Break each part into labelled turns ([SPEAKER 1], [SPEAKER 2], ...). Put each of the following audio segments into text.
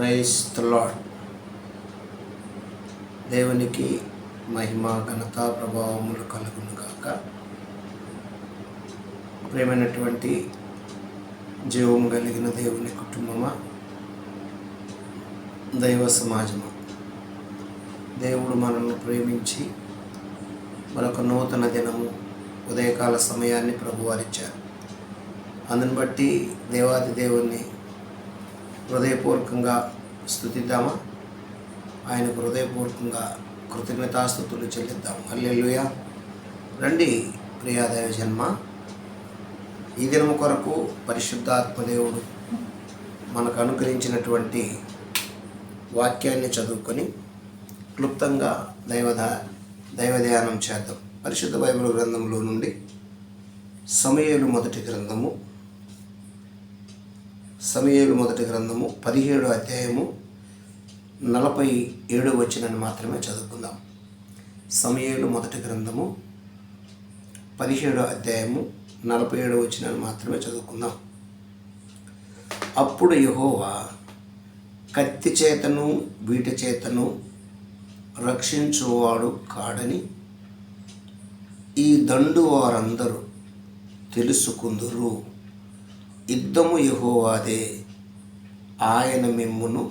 [SPEAKER 1] Praise lord దేవునికి మహిమ ఘనత ప్రభావములు కలుగును గాక. ప్రేమైనటువంటి జీవం కలిగిన దేవుని కుటుంబమా? దైవ సమాజమా? దేవుడు మనల్ని ప్రేమించి మరొక నూతన దినము ఉదయకాల సమయాన్ని ప్రభువారిచ్చారు అందుని బట్టి దేవాది దేవుణ్ణి హృదయపూర్వకంగా స్థుతిద్దామా ఆయనకు హృదయపూర్వకంగా కృతజ్ఞతాస్థుతులు చెల్లిద్దాం. అల్లెలుయ రండి ప్రియాదేవ జన్మ. ఈ దినము కొరకు పరిశుద్ధాత్మదేవుడు మనకు అనుగ్రహించినటువంటి వాక్యాన్ని చదువుకొని క్లుప్తంగా దైవధ దైవధ్యానం చేద్దాం. పరిశుద్ధ బైబిల్ గ్రంథంలో నుండి సమయలు మొదటి గ్రంథము. సమయలు మొదటి గ్రంథము పదిహేడు అధ్యాయము నలభై ఏడు వచ్చినని మాత్రమే చదువుకుందాం. సమయలు మొదటి గ్రంథము పదిహేడు అధ్యాయము నలభై ఏడు వచ్చినని మాత్రమే చదువుకుందాం. అప్పుడు యహోవా కత్తి చేతను వీట చేతను రక్షించువాడు కాడని ఈ దండు వారందరూ తెలుసుకుందురు. యుద్ధము యహోవాదే. ఆయన మిమ్మును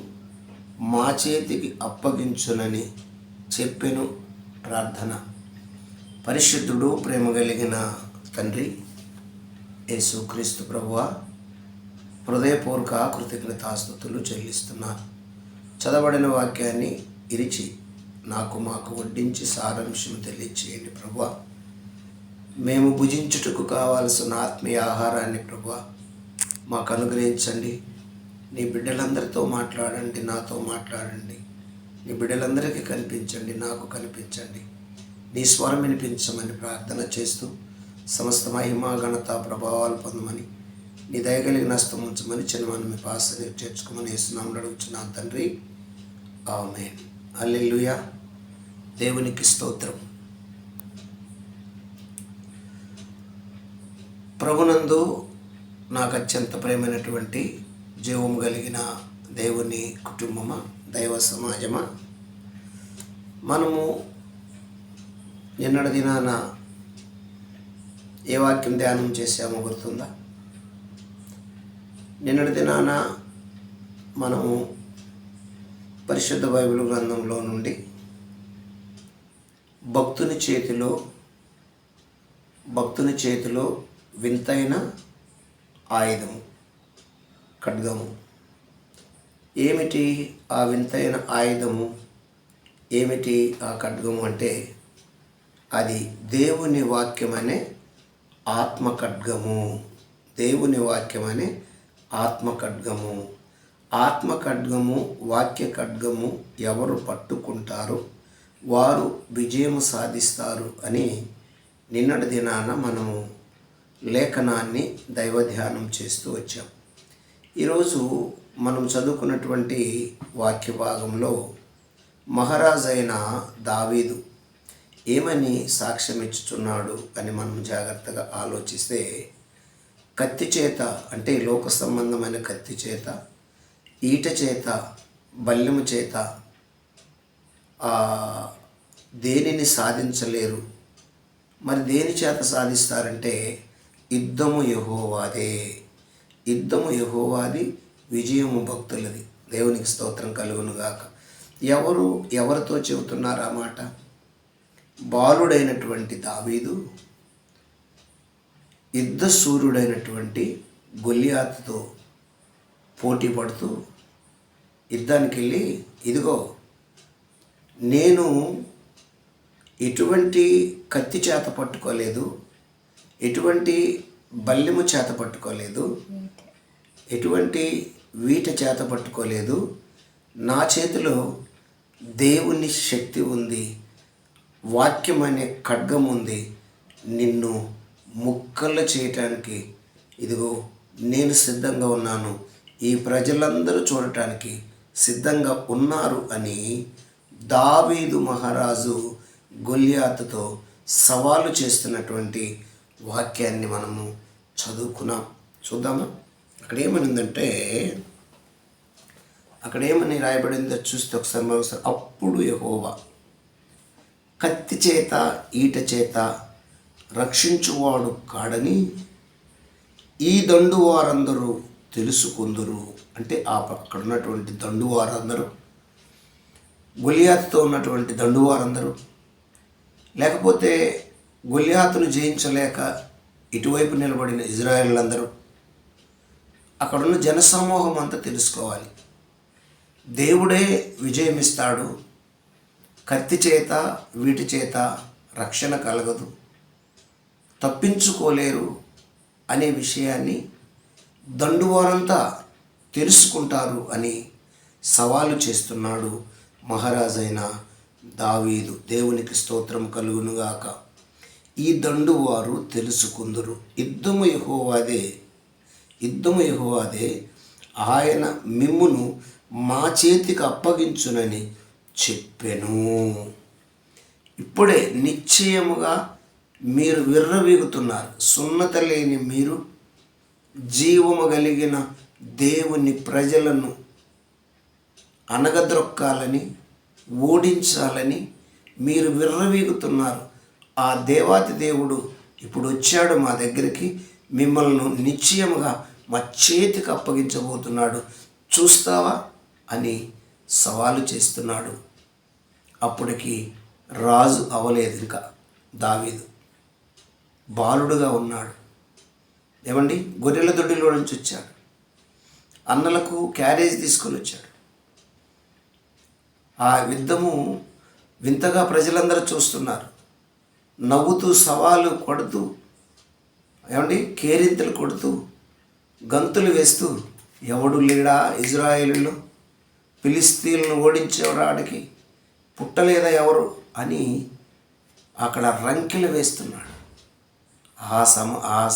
[SPEAKER 1] మా చేతికి అప్పగించునని చెప్పెను ప్రార్థన. పరిశుద్ధుడు ప్రేమ కలిగిన తండ్రి యేసుక్రీస్తు ప్రభువ హృదయపూర్వక కృతజ్ఞతాస్తుతులు చెల్లిస్తున్నారు చదవడిన వాక్యాన్ని ఇరిచి నాకు మాకు వడ్డించి సారాంశం తెలియచేయండి ప్రభు మేము భుజించుటకు కావాల్సిన ఆత్మీయ ఆహారాన్ని ప్రభు మాకు అనుగ్రహించండి. నీ బిడ్డలందరితో మాట్లాడండి నాతో మాట్లాడండి. నీ బిడ్డలందరికీ కనిపించండి నాకు కనిపించండి. నీ స్వరం వినిపించమని ప్రార్థన చేస్తూ సమస్త మహిమా ఘనత ప్రభావాలు పొందమని నీ దయగలిగిన హస్తం ఉంచమని చిన్నమని మీ పాస చేర్చుకోమని వేస్తున్నాము అడుగుతున్నాను తండ్రి. ఆమె అల్లెలుయా దేవునికి స్తోత్రం. ప్రభునందు నాకు అత్యంత ప్రేమైనటువంటి జీవం కలిగిన దేవుని కుటుంబమా దైవ సమాజమా? మనము నిన్నటి దినాన ఏ వాక్యం ధ్యానం చేసామో గుర్తుందా? నిన్నటి దినాన మనము పరిశుద్ధ బైబిల్ గ్రంథంలో నుండి భక్తుని చేతిలో భక్తుని చేతిలో వింతైన ఆయుధము ఖడ్గము. ఏమిటి ఆ వింతైన ఆయుధము? ఏమిటి ఆ ఖడ్గము అంటే? అది దేవుని వాక్యమనే ఆత్మ ఖడ్గము దేవుని వాక్యమనే ఆత్మ ఖడ్గము ఆత్మ ఖడ్గము వాక్య ఖడ్గము ఎవరు పట్టుకుంటారో? వారు విజయం సాధిస్తారు అని నిన్నటి దినాన మనము లేఖనాన్ని దైవధ్యానం చేస్తూ వచ్చాం. ఈరోజు మనం చదువుకున్నటువంటి వాక్య భాగంలో మహారాజైన దావీదు ఏమని సాక్ష్యం ఇచ్చుతున్నాడు అని మనం జాగ్రత్తగా ఆలోచిస్తే కత్తి చేత అంటే లోక సంబంధమైన కత్తి చేత ఈట చేత బల్యము చేత దేనిని సాధించలేరు. మరి దేని చేత సాధిస్తారంటే యుద్ధము యహోవాదే. యుద్ధము యహోవాది విజయము భక్తులది. దేవునికి స్తోత్రం కలుగునుగాక. ఎవరు ఎవరితో చెబుతున్నారు ఆ మాట? బాలుడైనటువంటి దావీదు యుద్ధ సూర్యుడైనటువంటి గొల్లియాతుతో పోటీ పడుతూ యుద్ధానికి వెళ్ళి ఇదిగో నేను ఎటువంటి కత్తి చేత పట్టుకోలేదు ఎటువంటి బల్లెము చేత పట్టుకోలేదు. ఎటువంటి వీట చేత పట్టుకోలేదు. నా చేతిలో దేవుని శక్తి ఉంది. వాక్యం అనే ఖడ్గం ఉంది. నిన్ను ముక్కలు చేయటానికి ఇదిగో నేను సిద్ధంగా ఉన్నాను. ఈ ప్రజలందరూ చూడటానికి సిద్ధంగా ఉన్నారు అని దావీదు మహారాజు గొల్యాతతో సవాలు చేస్తున్నటువంటి వాక్యాన్ని మనము చదువుకున్నాం. చూద్దామా? అక్కడ ఏమనిందంటే అక్కడ ఏమని రాయబడిందో చూస్తే ఒకసారి మరొకసారి అప్పుడు యహోవా కత్తి చేత ఈట చేత రక్షించువాడు కాడని ఈ దండు వారందరూ తెలుసుకుందరు. అంటే ఆ అక్కడ ఉన్నటువంటి దండు వారందరూ గొలియాతుతో ఉన్నటువంటి దండు వారందరూ లేకపోతే గొల్యాతును జయించలేక ఇటువైపు నిలబడిన ఇజ్రాయేళ్ళందరూ అక్కడున్న జనసమూహం అంతా తెలుసుకోవాలి. దేవుడే విజయమిస్తాడు. కత్తి చేత వీటి చేత రక్షణ కలగదు. తప్పించుకోలేరు అనే విషయాన్ని దండువారంతా తెలుసుకుంటారు అని సవాలు చేస్తున్నాడు మహారాజైన దావీదు. దేవునికి స్తోత్రం కలుగునుగాక. ఈ దండువారు తెలుసుకుందురు. యుద్ధము యహోవాదే యుద్ధము యహోవాదే ఆయన మిమ్మును మా చేతికి అప్పగించునని చెప్పెను. ఇప్పుడే నిశ్చయముగా మీరు విర్రవీగుతున్నారు. సున్నత లేని మీరు జీవము కలిగిన దేవుని ప్రజలను అనగద్రొక్కాలని ఓడించాలని మీరు విర్రవీగుతున్నారు. ఆ దేవాతి దేవుడు ఇప్పుడు వచ్చాడు మా దగ్గరికి మిమ్మల్ని నిశ్చయముగా మా చేతికి అప్పగించబోతున్నాడు. చూస్తావా? అని సవాలు చేస్తున్నాడు. అప్పటికి రాజు అవలేదు ఇంకా దావీదు. బాలుడుగా ఉన్నాడు. ఏమండి? గొర్రెల దొడ్డిలో నుంచి వచ్చాడు. అన్నలకు క్యారేజ్ తీసుకొని వచ్చాడు. ఆ యుద్ధము వింతగా ప్రజలందరూ చూస్తున్నారు. నవ్వుతూ సవాలు కొడుతూ ఏమండి? కేరింతలు కొడుతూ గంతులు వేస్తూ ఎవడు లేడా ఇజ్రాయేలులో? ఫిలిస్తీన్లను ఓడించేవాడికి పుట్టలేదా ఎవరు అని అక్కడ రంకెలు వేస్తున్నాడు. ఆ సమ ఆ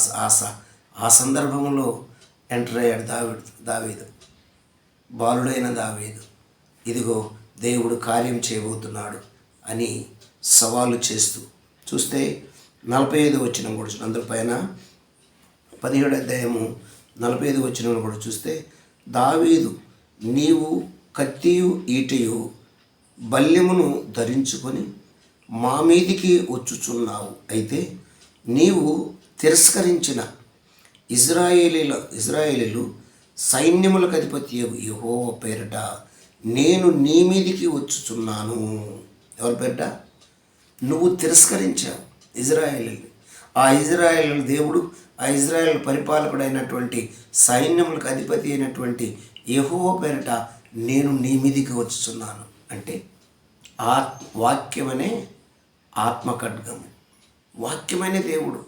[SPEAKER 1] ఆ సందర్భంలో ఎంటర్ అయ్యాడు దావీదు దావేదు. బాలుడైన దావీదు ఇదిగో దేవుడు కార్యం చేయబోతున్నాడు అని సవాలు చేస్తూ చూస్తే నలభై ఐదు వచ్చిన కూడా చూడండి. అందరి పైన పదిహేడు అధ్యాయము నలభై ఐదు వచ్చిన కూడా చూస్తే దావీదు నీవు కత్తియు ఈటయు బల్యమును ధరించుకొని మా మీదికి వచ్చుచున్నావు అయితే నీవు తిరస్కరించిన ఇజ్రాయేలీల ఇజ్రాయేలీలు సైన్యములకు అధిపతి యహో పేరిట నేను నీ మీదికి వచ్చుచున్నాను ఎవరి పేరిట నువ్వు తిరస్కరించావు ఇజ్రాయేల్ ఆ ఇజ్రాయేల్ దేవుడు ఆ ఇజ్రాయేల్ పరిపాలకుడైనటువంటి సైన్యములకు అధిపతి అయినటువంటి యహో పేరిట నేను నీ మీదికి వచ్చుతున్నాను అంటే ఆ వాక్యమనే ఆత్మఖడ్గము వాక్యమైన దేవుడు.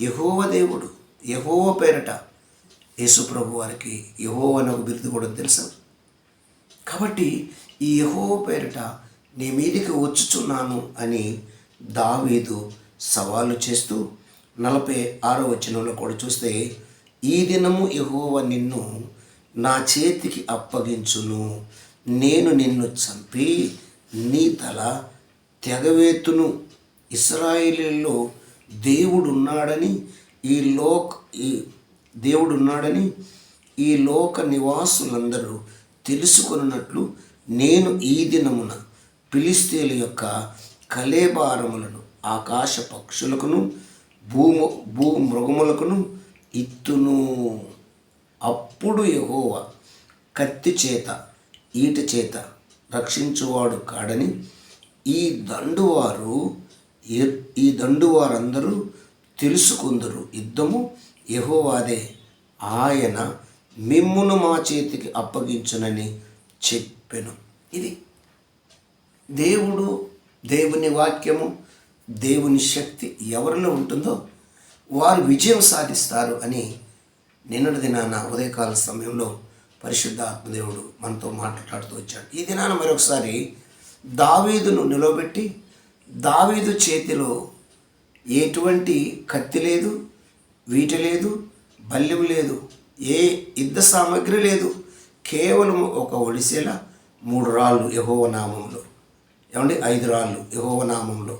[SPEAKER 1] యహోవ దేవుడు యహోవ పేరట యేసుప్రభు వారికి యహోవ అని ఒక బిరుదు కూడా తెలుసా. కాబట్టి ఈ యహోవ పేరిట నీ మీదికి వచ్చుచున్నాను అని దావీదు సవాలు చేస్తూ నలభై ఆరో వచనంలో కూడా చూస్తే ఈ దినము యహోవ నిన్ను నా చేతికి అప్పగించును. నేను నిన్ను చంపి నీ తల తెగవేతును. ఇస్రాయిలీలో దేవుడున్నాడని ఈ లోక్ ఈ దేవుడున్నాడని ఈ లోక నివాసులందరూ తెలుసుకున్నట్లు నేను ఈ దినమున ఫిలిస్తీన్ల యొక్క కలేబారములను ఆకాశ పక్షులకును భూము భూ మృగములకును ఇత్తును. అప్పుడు యహోవ కత్తి చేత ఈట చేత రక్షించువాడు కాడని ఈ దండువారు ఈ దండువారందరూ తెలుసుకుందరు. యుద్ధము యహోవాదే ఆయన మిమ్మును మా చేతికి అప్పగించునని చెప్పెను. ఇది దేవుడు దేవుని వాక్యము దేవుని శక్తి ఎవరిలో ఉంటుందో వారు విజయం సాధిస్తారు అని నిన్నటి దినాన ఉదయకాల సమయంలో పరిశుద్ధ ఆత్మదేవుడు మనతో మాట్లాడుతూ వచ్చాడు. ఈ దినాన మరొకసారి దావీదును నిలబెట్టి దావీదు చేతిలో ఎటువంటి కత్తి లేదు వీటి లేదు బల్యం లేదు ఏ యుద్ధ సామాగ్రి లేదు. కేవలం ఒక ఒడిసేల మూడు రాళ్ళు యహోవ నామంలో. ఏమండి? ఐదు రాళ్ళు యహోవనామంలో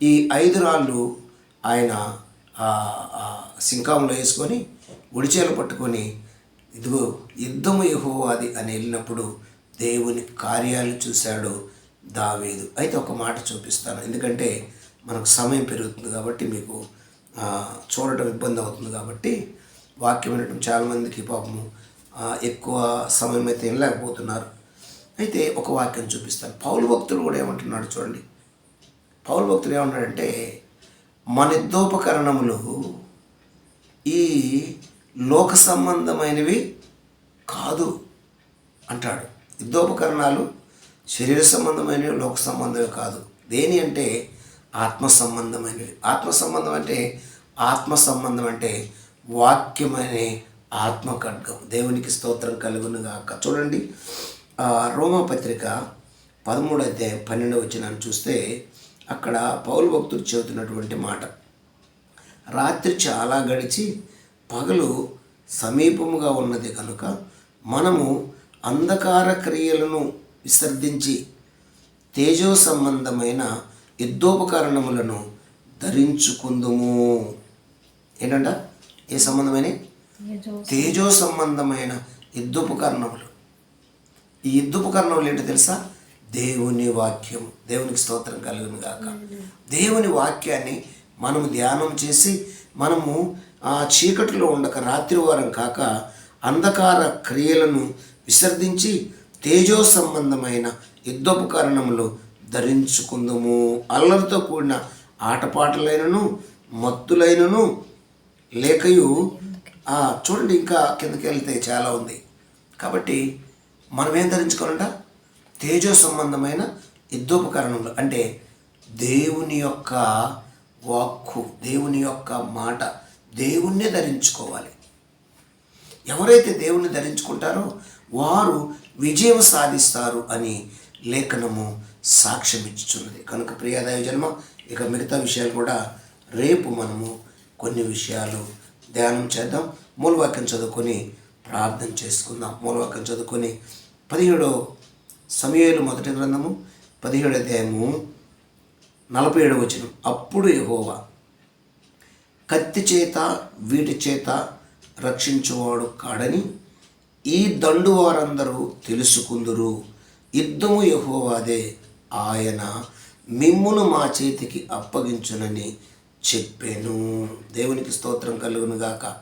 [SPEAKER 1] ఈ ఐదు రాళ్ళు ఆయన సింకాంలో వేసుకొని ఉడిచేలు పట్టుకొని ఇదిగో యుద్ధము యహోవాది అని వెళ్ళినప్పుడు దేవుని కార్యాలు చూశాడు దావేదు. అయితే ఒక మాట చూపిస్తాను. ఎందుకంటే మనకు సమయం పెరుగుతుంది కాబట్టి మీకు చూడటం ఇబ్బంది అవుతుంది కాబట్టి వాక్యం వినటం చాలామందికి పాపము ఎక్కువ సమయం అయితే వినలేకపోతున్నారు. అయితే ఒక వాక్యం చూపిస్తాను. పౌలు భక్తులు కూడా ఏమంటున్నాడు చూడండి. పౌలు భక్తులు ఏమంటాడంటే మన యుద్ధోపకరణములు ఈ లోక సంబంధమైనవి కాదు అంటాడు. యుద్ధోపకరణాలు శరీర సంబంధమైనవి లోక సంబంధమే కాదు. దేని అంటే ఆత్మ సంబంధమైనవి. ఆత్మ సంబంధం అంటే ఆత్మ సంబంధం అంటే వాక్యమనే ఆత్మ ఖడ్గం దేవునికి స్తోత్రం కలుగునుగాక. చూడండి. ఆ, రోమా పత్రిక పదమూడు అధ్యాయం పన్నెండు వచ్చినాన్ని చూస్తే అక్కడ పౌలు భక్తుడు చెబుతున్నటువంటి మాట. రాత్రి చాలా గడిచి పగలు సమీపముగా ఉన్నది కనుక మనము అంధకార క్రియలను విసర్జించి తేజో సంబంధమైన యుద్ధోపకరణములను ధరించుకుందుము. ఏంటంట? ఏ సంబంధమైన తేజో సంబంధమైన యుద్ధోపకరణములు ఈ యుద్ధోపకరణములు ఏంటో తెలుసా? దేవుని వాక్యం. దేవునికి స్తోత్రం కలుగును గాక. దేవుని వాక్యాన్ని మనము ధ్యానం చేసి మనము ఆ చీకటిలో ఉండక రాత్రి వారం కాక అంధకార క్రియలను విసర్జించి తేజో సంబంధమైన యుద్ధోపకరణములు ధరించుకుందుము. అల్లరితో కూడిన ఆటపాటలైనను మత్తులైనను లేకయు ఆ, చూడండి ఇంకా కిందకి వెళ్తే చాలా ఉంది. కాబట్టి మనం ఏం ధరించుకోవాలంట? తేజో సంబంధమైన యుద్ధోపకరణములు. అంటే దేవుని యొక్క వాక్కు దేవుని యొక్క మాట దేవుణ్ణే ధరించుకోవాలి. ఎవరైతే దేవుణ్ణి ధరించుకుంటారో వారు విజయం సాధిస్తారు అని లేఖనము సాక్ష్యం ఇచ్చుచున్నది కనుక ప్రియాదాయ జన్మ ఇక మిగతా విషయాలు కూడా రేపు మనము కొన్ని విషయాలు ధ్యానం చేద్దాం. మూలవాక్యం చదువుకొని ప్రార్థన చేసుకుందాం. మూలవాక్యం చదువుకొని పదిహేడో సమయాలు మొదటి గ్రంథము పదిహేడు అధ్యాయము నలభై ఏడు వచ్చిన అప్పుడు యహోవా కత్తి చేత వీటి చేత రక్షించువాడు కాడని ఈ దండు వారందరూ తెలుసుకుందురు. యుద్ధము యహోవాదే ఆయన మిమ్మును మా చేతికి అప్పగించునని చెప్పాను. దేవునికి స్తోత్రం కలుగునుగాక.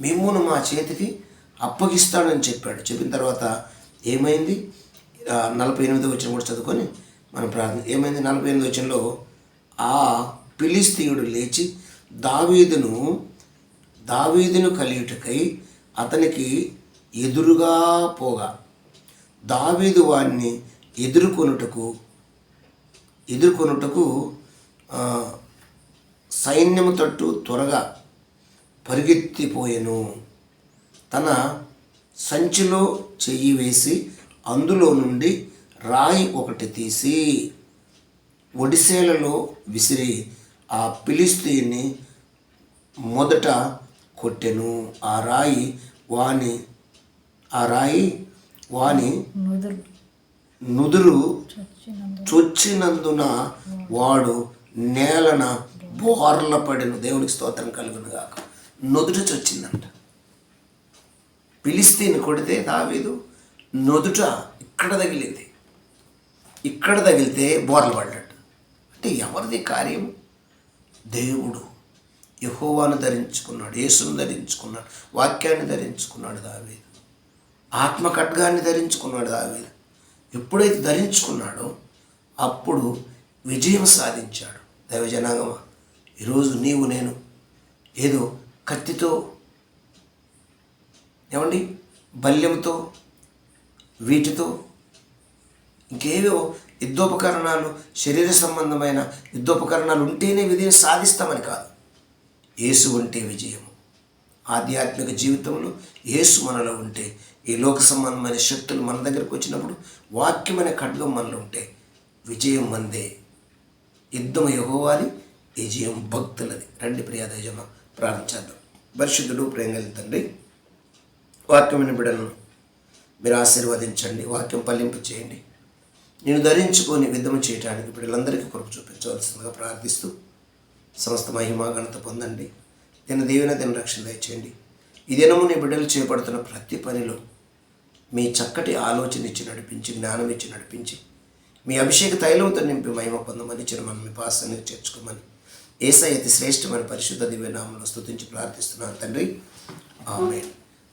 [SPEAKER 1] మిమ్మును మా చేతికి అప్పగిస్తాడని చెప్పాడు. చెప్పిన తర్వాత ఏమైంది? నలభై ఎనిమిది వచ్చిన కూడా చదువుకొని మనం ప్రార్థన ఏమైంది? నలభై ఎనిమిది వచ్చినలో ఆ పిలిస్తీయుడు లేచి దావీదును దావీదును కలియుటకై అతనికి ఎదురుగా పోగా. దావీదు వారిని ఎదుర్కొనుటకు ఎదుర్కొనుటకు సైన్యము తట్టు త్వరగా పరిగెత్తిపోయెను. తన సంచిలో చెయ్యి వేసి అందులో నుండి రాయి ఒకటి తీసి ఒడిసేలలో విసిరి ఆ పిలిస్తీని మొదట కొట్టెను. ఆ రాయి వాని ఆ రాయి వాని
[SPEAKER 2] నుదురు.
[SPEAKER 1] నుదురు
[SPEAKER 2] చచ్చినందు
[SPEAKER 1] చొచ్చినందున వాడు నేలన బోర్ల పడిన. దేవునికి స్తోత్రం కలుగును గాక నుదుట చొచ్చిందంట. పిలిస్తీని కొడితే దావీదు నుదుట ఇక్కడ తగిలింది. ఇక్కడ తగిలితే బోర్లు పడ్డాడు. అంటే ఎవరిది కార్యం? దేవుడు. యహోవాను ధరించుకున్నాడు యేసును ధరించుకున్నాడు వాక్యాన్ని ధరించుకున్నాడు దావీదు. ఆత్మ ఖడ్గాన్ని ధరించుకున్నాడు దావీదు. ఎప్పుడైతే ధరించుకున్నాడో అప్పుడు విజయం సాధించాడు. దైవజనాంగమా ఈరోజు నీవు నేను ఏదో కత్తితో ఏమండి? బల్యంతో వీటితో ఇంకేవో యుద్ధోపకరణాలు శరీర సంబంధమైన యుద్ధోపకరణాలు ఉంటేనే విజయం సాధిస్తామని కాదు. యేసు ఉంటే విజయం ఆధ్యాత్మిక జీవితంలో యేసు మనలో ఉంటే ఈ లోక సంబంధమైన శక్తులు మన దగ్గరకు వచ్చినప్పుడు వాక్యమైన ఖడ్గం మనలో ఉంటే విజయం మందే. యుద్ధం ఎగోవాలి విజయం భక్తులది. రండి ప్రియాదయజమ ప్రార్థించేద్దాం పరిశుద్ధుడు ప్రేంగలి తండ్రి వాక్యమైన బిడలను మీరు ఆశీర్వదించండి వాక్యం పల్లింపు చేయండి. నేను ధరించుకొని విధము చేయడానికి బిడ్డలందరికీ కొరకు చూపించవలసిందిగా ప్రార్థిస్తూ సమస్త మహిమా ఘనత పొందండి. దీని దీవెన దీని రక్షణ దయచేయండి. ఈ దినము నీ బిడ్డలు చేపడుతున్న ప్రతి పనిలో మీ చక్కటి ఆలోచన ఇచ్చి నడిపించి జ్ఞానం ఇచ్చి నడిపించి మీ అభిషేక తైలంతో నింపి మహిమ పొందమని ఇచ్చిన మనం మీ పాసానికి చేర్చుకోమని ఏసై అతి శ్రేష్టమైన పరిశుద్ధ దివ్యనామంలో స్థుతించి ప్రార్థిస్తున్నాను తండ్రి. ఆమె